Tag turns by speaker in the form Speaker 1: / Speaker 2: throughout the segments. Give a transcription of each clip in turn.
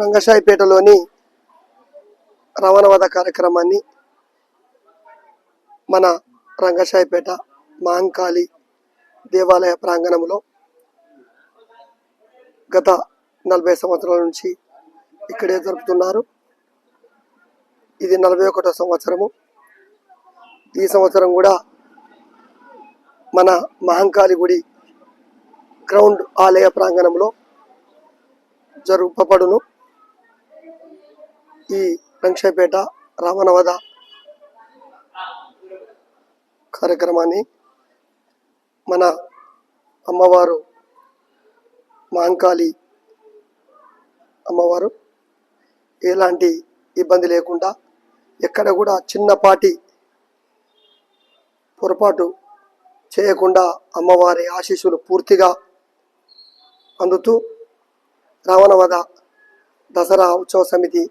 Speaker 1: రంగశాయిపేటలోని రవణవధ కార్యక్రమాన్ని మన రంగశాయిపేట మహంకాళి దేవాలయ ప్రాంగణంలో గత నలభై సంవత్సరాల నుంచి ఇక్కడే జరుపుతున్నారు. ఇది నలభై ఒకటో సంవత్సరము. ఈ సంవత్సరం కూడా మన మహంకాళి గుడి గ్రౌండ్ ఆలయ ప్రాంగణంలో జరుపబడును. ఈ రంగశాయిపేట రామనవద కార్యక్రమాన్ని మన అమ్మవారు మాంకాళి అమ్మవారు ఎలాంటి ఇబ్బంది లేకుండా ఎక్కడ కూడా చిన్నపాటి పొరపాటు చేయకుండా అమ్మవారి ఆశీస్సులు పూర్తిగా అందుతూ రావణవద దసరా ఉత్సవ సమితి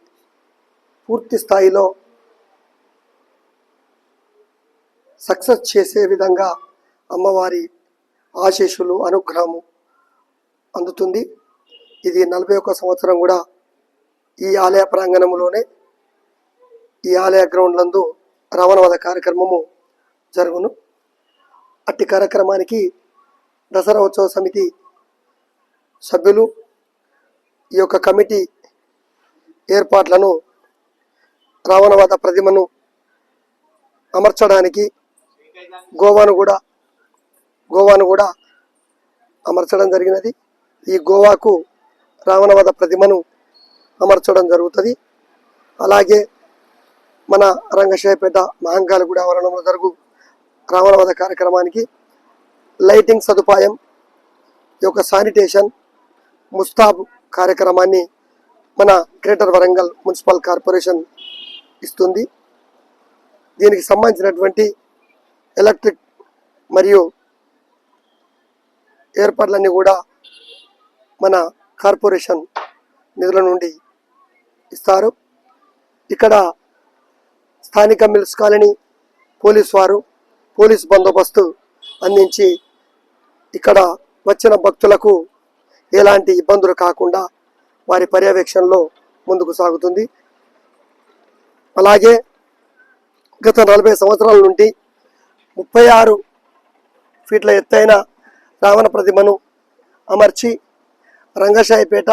Speaker 1: పూర్తి స్థాయిలో సక్సెస్ చేసే విధంగా అమ్మవారి ఆశీస్సులు అనుగ్రహము అందుతుంది. ఇది నలభై ఒక్క సంవత్సరం కూడా ఈ ఆలయ ప్రాంగణంలోనే ఈ ఆలయ గ్రౌండ్ నందు రావణవధ కార్యక్రమము జరుగును. అట్టి కార్యక్రమానికి దసరా ఉత్సవ సమితి సభ్యులు ఈ యొక్క కమిటీ ఏర్పాట్లను రావణవాద ప్రతిమను అమర్చడానికి గోవాను కూడా గోవాను కూడా అమర్చడం జరిగినది. ఈ గోవాకు రావణవాద ప్రతిమను అమర్చడం జరుగుతుంది. అలాగే మన రంగశాయపేట మహంకాలగూడ ఆవరణంలో జరుగు రావణవాద కార్యక్రమానికి లైటింగ్ సదుపాయం ఈ యొక్క శానిటేషన్ ముస్తాబ్ కార్యక్రమాన్ని మన గ్రేటర్ వరంగల్ మున్సిపల్ కార్పొరేషన్ ఇస్తుంది. దీనికి సంబంధించినటువంటి ఎలక్ట్రిక్ మరియు ఏర్పాట్లన్నీ కూడా మన కార్పొరేషన్ నిధుల నుండి ఇస్తారు. ఇక్కడ స్థానిక మిల్స్ కాలనీ పోలీస్ వారు పోలీస్ బందోబస్తు అందించి ఇక్కడ వచ్చిన భక్తులకు ఎలాంటి ఇబ్బందులు కాకుండా వారి పర్యవేక్షణలో ముందుకు సాగుతుంది. అలాగే గత నలభై సంవత్సరాల నుండి ముప్పై ఆరు ఫీట్ల ఎత్తైన రావణ ప్రతిమను అమర్చి రంగశాయిపేట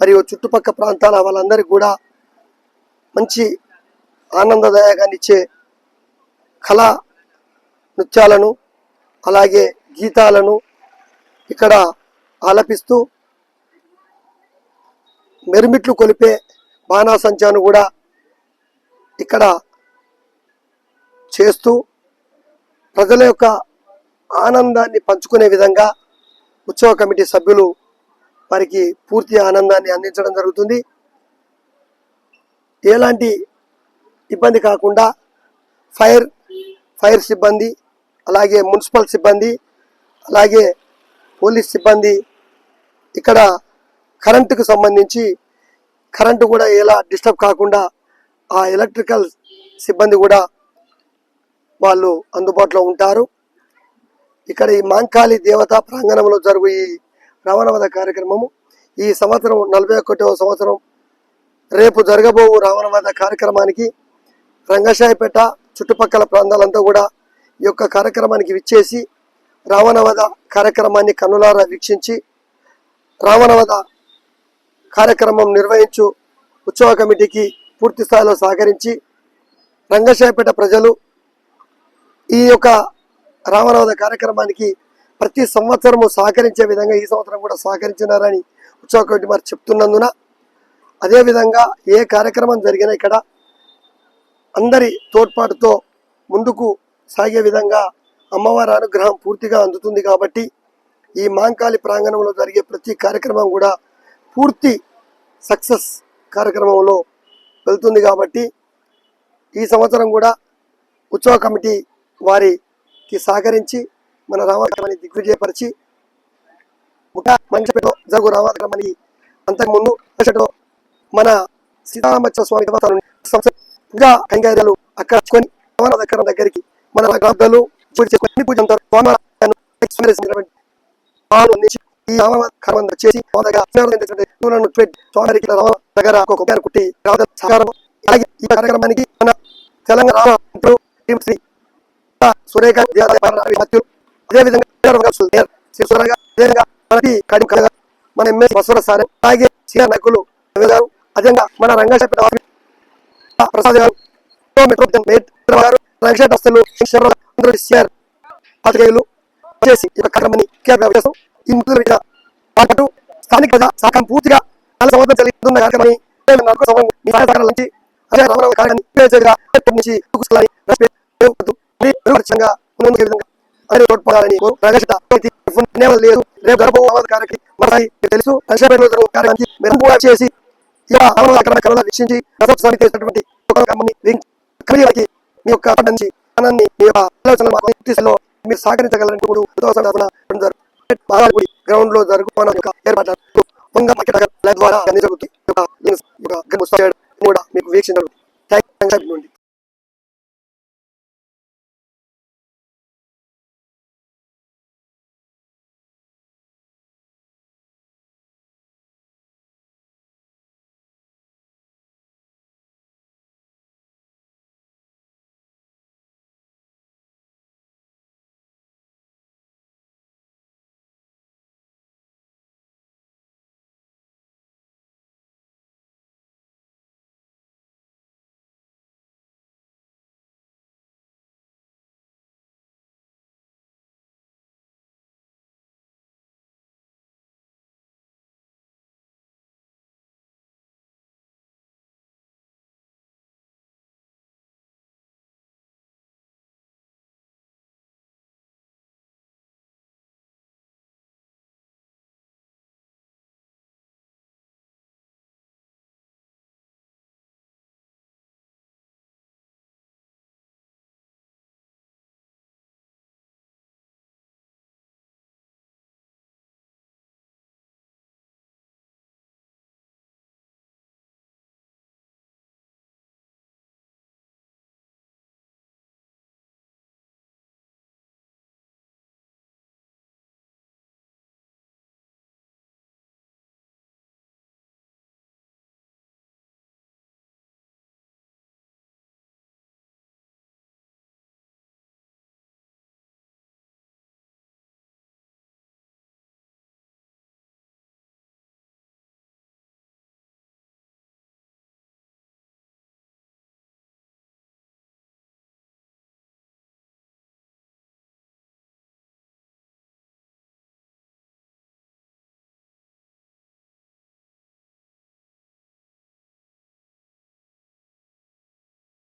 Speaker 1: మరియు చుట్టుపక్క ప్రాంతాల వాళ్ళందరికీ కూడా మంచి ఆనందదాయకాన్ని ఇచ్చే కళా నృత్యాలను అలాగే గీతాలను ఇక్కడ ఆలపిస్తూ మెరుమిట్లు కొలిపే బాణాసంచాను కూడా ఇక్కడ చేస్తూ ప్రజల యొక్క ఆనందాన్ని పంచుకునే విధంగా ఉత్సవ కమిటీ సభ్యులు వారికి పూర్తి ఆనందాన్ని అందించడం జరుగుతుంది. ఎలాంటి ఇబ్బంది కాకుండా ఫైర్ ఫైర్ సిబ్బంది అలాగే మున్సిపల్ సిబ్బంది అలాగే పోలీస్ సిబ్బంది ఇక్కడ కరెంటుకు సంబంధించి కరెంటు కూడా ఎలా డిస్టర్బ్ కాకుండా ఆ ఎలక్ట్రికల్ సిబ్బంది కూడా వాళ్ళు అందుబాటులో ఉంటారు. ఇక్కడ ఈ మాంకాళి దేవతా ప్రాంగణంలో జరుగు ఈ రావణవధ కార్యక్రమము. ఈ సంవత్సరం నలభై ఒకటవ సంవత్సరం రేపు జరగబోవు రావణవధ కార్యక్రమానికి రంగశాయిపేట చుట్టుపక్కల ప్రాంతాలంతా కూడా ఈ యొక్క కార్యక్రమానికి విచ్చేసి రావణవధ కార్యక్రమాన్ని కన్నులారా వీక్షించి రావణవధ కార్యక్రమం నిర్వహించు ఉత్సవ కమిటీకి పూర్తి స్థాయిలో సహకరించి రంగశాయపేట ప్రజలు ఈ యొక్క రామనవద కార్యక్రమానికి ప్రతి సంవత్సరము సహకరించే విధంగా ఈ సంవత్సరం కూడా సహకరించినారని ఉత్సవ కమిటీ మరి చెప్తున్నందున అదేవిధంగా ఏ కార్యక్రమం జరిగినా ఇక్కడ అందరి తోడ్పాటుతో ముందుకు సాగే విధంగా అమ్మవారి అనుగ్రహం పూర్తిగా అందుతుంది కాబట్టి ఈ మాంకాళి ప్రాంగణంలో జరిగే ప్రతి కార్యక్రమం కూడా పూర్తి సక్సెస్ కార్యక్రమంలో వెళ్తుంది కాబట్టి ఈ సంవత్సరం కూడా ఉత్సవ కమిటీ వారికి సహకరించి మన రామకర్మాన్ని దిగ్విజయపరిచి ముఖ మంచిలో జరుగు రామకర్మని అంతకుముందు దశలో మన సీతారామచంద్ర స్వామి దేవస్థానం పూజా కైంకర్యాలు అక్కడ కొని దగ్గర దగ్గరికి మన గ్రామాలు పూజ చేసుకొని పూజ అంటారు స్వామివారిని స్మరించినటువంటి పాలు అందించి ఈ రామకర్మ చేసి మొదగా పూలను పెట్టి సోదరికి రామ దగ్గర ఒక కుప్పను కుట్టి రావద సహకారం. అలాగే ఈ కార్యక్రమానికి మన తెలంగాణ రామ శ్రీ సురేఖ మధ్యులు అదేవిధంగా అదేవిధంగా మనకి కడిం కడగా మన ఎంఎస్ బసవర సార్ అలాగే సీఆర్ నకులు గారు అదేవిధంగా మన రంగశెట్టి ప్రసాద్ గారు మెట్రో గారు రంగశెట్టి వస్తులు అందరూ సీఆర్ పాత్రికేయులు చేసి ఈ యొక్క కార్యక్రమాన్ని కేవలం ఈ ముందు మీద పాటు స్థానిక ప్రజా సహకారం పూర్తిగా నాలుగు సంవత్సరం చెల్లిస్తున్న కార్యక్రమాన్ని మీ సహాయ సహకారాల నుంచి అదే రామరావు విధంగా అదే తోడ్పడాలని లేదు రేపు కార్యక్రమం తెలుసు. దర్శనపేటలో జరుగు కార్యక్రమానికి చేసి ఇలా రామరావు చేసినటువంటి మీ యొక్క ఆనందాన్ని మీ యొక్క మీరు సహకరించగలని కూడా బాలాగుడి గ్రౌండ్లో జరుగుతున్న యొక్క ఏర్పాటు పొంగ ద్వారా అన్ని జరుగుతుంది కూడా మీకు వీక్షించడం థ్యాంక్ యూ నుండి